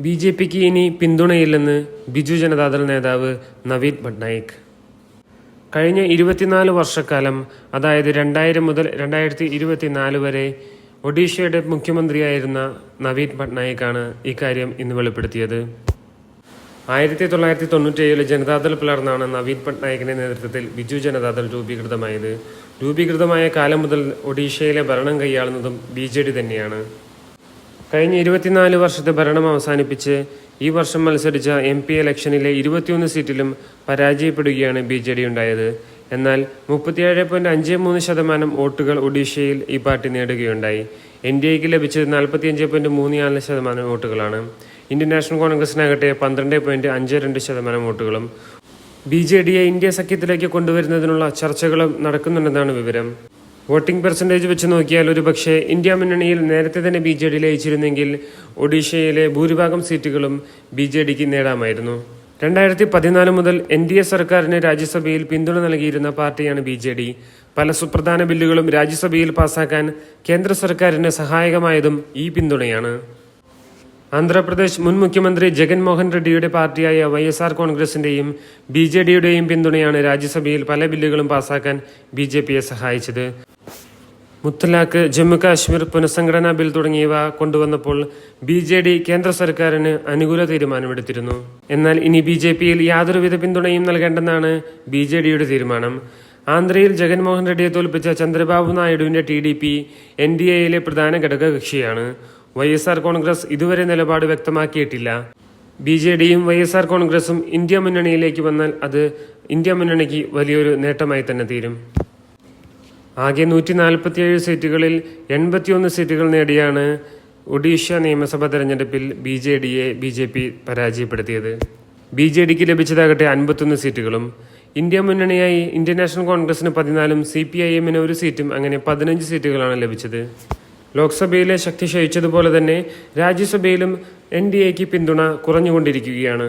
B J പിക്ക് ഇനി പിന്തുണയില്ലെന്ന് ബിജു ജനതാദൾ നേതാവ് നവീൻ പട്നായിക്. കഴിഞ്ഞ ഇരുപത്തിനാല് വർഷക്കാലം അതായത് രണ്ടായിരം മുതൽ രണ്ടായിരത്തി ഇരുപത്തിനാല് വരെ ഒഡീഷയുടെ മുഖ്യമന്ത്രിയായിരുന്ന നവീൻ പട്നായിക്കാണ് ഇക്കാര്യം ഇന്ന് വെളിപ്പെടുത്തിയത്. ആയിരത്തി തൊള്ളായിരത്തി തൊണ്ണൂറ്റേഴിൽ ജനതാദൾ പിളർന്നാണ് നവീൻ പട്നായിക്കിന്റെ നേതൃത്വത്തിൽ ബിജു ജനതാദൾ രൂപീകൃതമായത്. രൂപീകൃതമായ കാലം മുതൽ ഒഡീഷയിലെ ഭരണം കൈയാളുന്നതും ബി തന്നെയാണ്. കഴിഞ്ഞ ഇരുപത്തിനാല് വർഷത്തെ ഭരണം അവസാനിപ്പിച്ച് ഈ വർഷം മത്സരിച്ച എം പി ഇലക്ഷനിലെ ഇരുപത്തിയൊന്ന് സീറ്റിലും പരാജയപ്പെടുകയാണ് ബി ജെ ഡി ഉണ്ടായത്. എന്നാൽ മുപ്പത്തിയേഴ് പോയിന്റ് അഞ്ച് മൂന്ന് ശതമാനം വോട്ടുകൾ ഒഡീഷയിൽ ഈ പാർട്ടി നേടുകയുണ്ടായി. എൻ ഡി എക്ക് ലഭിച്ചത് നാൽപ്പത്തിയഞ്ച് പോയിന്റ് മൂന്ന് നാല് ശതമാനം വോട്ടുകളാണ്. ഇന്ത്യൻ നാഷണൽ കോൺഗ്രസിനാകട്ടെ പന്ത്രണ്ട് പോയിന്റ് അഞ്ച് രണ്ട് ശതമാനം വോട്ടുകളും ബി ജെ ഡിയെ ഇന്ത്യ സഖ്യത്തിലേക്ക് കൊണ്ടുവരുന്നതിനുള്ള ചർച്ചകളും നടക്കുന്നുണ്ടെന്നാണ് വിവരം. വോട്ടിംഗ് പെർസെന്റേജ് വെച്ച് നോക്കിയാൽ ഒരു പക്ഷേ ഇന്ത്യ മുന്നണിയിൽ നേരത്തെ തന്നെ ബി ജെ ഡി ലയിച്ചിരുന്നെങ്കിൽ ഒഡീഷയിലെ ഭൂരിഭാഗം സീറ്റുകളും ബി ജെ ഡിക്ക് നേടാമായിരുന്നു. രണ്ടായിരത്തി പതിനാല് മുതൽ എൻ ഡി എ സർക്കാരിന് രാജ്യസഭയിൽ പിന്തുണ നൽകിയിരുന്ന പാർട്ടിയാണ് ബി ജെ ഡി. പല സുപ്രധാന ബില്ലുകളും രാജ്യസഭയിൽ പാസാക്കാൻ കേന്ദ്ര സർക്കാരിന് സഹായകമായതും ഈ പിന്തുണയാണ്. ആന്ധ്രാപ്രദേശ് മുൻ മുഖ്യമന്ത്രി ജഗൻമോഹൻ റെഡ്ഡിയുടെ പാർട്ടിയായ വൈ എസ് ആർ കോൺഗ്രസിന്റെയും ബി ജെ ഡിയുടെയും പിന്തുണയാണ് രാജ്യസഭയിൽ പല ബില്ലുകളും പാസാക്കാൻ ബി ജെ പിയെ സഹായിച്ചത്. മുത്തലാഖ് ജമ്മു കാശ്മീർ പുനഃസംഘടനാ ബിൽ തുടങ്ങിയവ കൊണ്ടുവന്നപ്പോൾ ബി ജെ ഡി കേന്ദ്ര സർക്കാരിന് അനുകൂല തീരുമാനമെടുത്തിരുന്നു. എന്നാൽ ഇനി ബി ജെ പിയിൽ യാതൊരുവിധ പിന്തുണയും നൽകേണ്ടെന്നാണ് ബി ജെ ഡിയുടെ തീരുമാനം. ആന്ധ്രയിൽ ജഗൻമോഹൻ റെഡ്ഡിയെ തോൽപ്പിച്ച Chandrababu നായിഡുവിന്റെ T D P N D എയിലെ പ്രധാന ഘടകകക്ഷിയാണ്. വൈ എസ് ആർ കോൺഗ്രസ് ഇതുവരെ നിലപാട് വ്യക്തമാക്കിയിട്ടില്ല. ബി ജെ ഡിയും വൈ എസ് ആർ കോൺഗ്രസും ഇന്ത്യ മുന്നണിയിലേക്ക് വന്നാൽ അത് ഇന്ത്യ മുന്നണിക്ക് വലിയൊരു നേട്ടമായി തന്നെ തീരും. ആകെ നൂറ്റി നാൽപ്പത്തിയേഴ് സീറ്റുകളിൽ എൺപത്തിയൊന്ന് സീറ്റുകൾ നേടിയാണ് ഒഡീഷ നിയമസഭാ തെരഞ്ഞെടുപ്പിൽ ബി ജെ ഡിയെ ബി ജെ പി പരാജയപ്പെടുത്തിയത്. ബി ജെ ഡിക്ക് ലഭിച്ചതാകട്ടെ അൻപത്തൊന്ന് സീറ്റുകളും. ഇന്ത്യ മുന്നണിയായി ഇന്ത്യൻ നാഷണൽ കോൺഗ്രസിന് പതിനാലും സി പി ഐ എമ്മിന് ഒരു സീറ്റും അങ്ങനെ പതിനഞ്ച് സീറ്റുകളാണ് ലഭിച്ചത്. ലോക്സഭയിലെ ശക്തി ക്ഷയിച്ചതുപോലെ തന്നെ രാജ്യസഭയിലും എൻ ഡി എക്ക് പിന്തുണ കുറഞ്ഞുകൊണ്ടിരിക്കുകയാണ്.